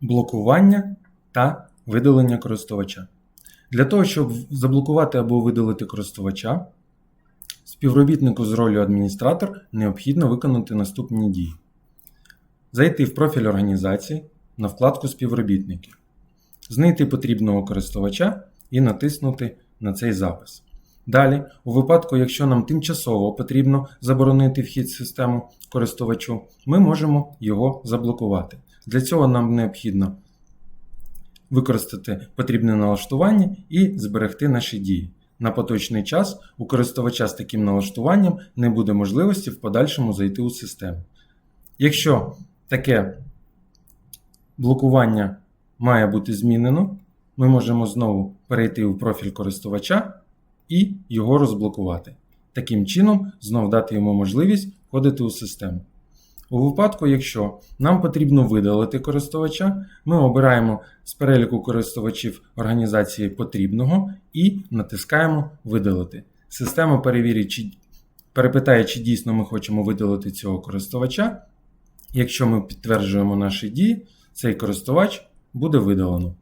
блокування та видалення користувача. Для того, щоб заблокувати або видалити користувача, співробітнику з ролью адміністратор необхідно виконати наступні дії: зайти в профіль організації на вкладку Співробітники, знайти потрібного користувача і натиснути на цей запис. Далі, у випадку, якщо нам тимчасово потрібно заборонити вхід в систему користувачу, ми можемо його заблокувати. Для цього нам необхідно використати потрібне налаштування і зберегти наші дії. На поточний час у користувача з таким налаштуванням не буде можливості в подальшому зайти у систему. Якщо таке блокування має бути змінено, ми можемо знову перейти у профіль користувача і його розблокувати. Таким чином, знов дати йому можливість входити у систему. У випадку, якщо нам потрібно видалити користувача, ми обираємо з переліку користувачів організації потрібного і натискаємо Видалити. Система перевірить, чи, перепитає, чи дійсно ми хочемо видалити цього користувача. Якщо ми підтверджуємо наші дії, цей користувач буде видалено.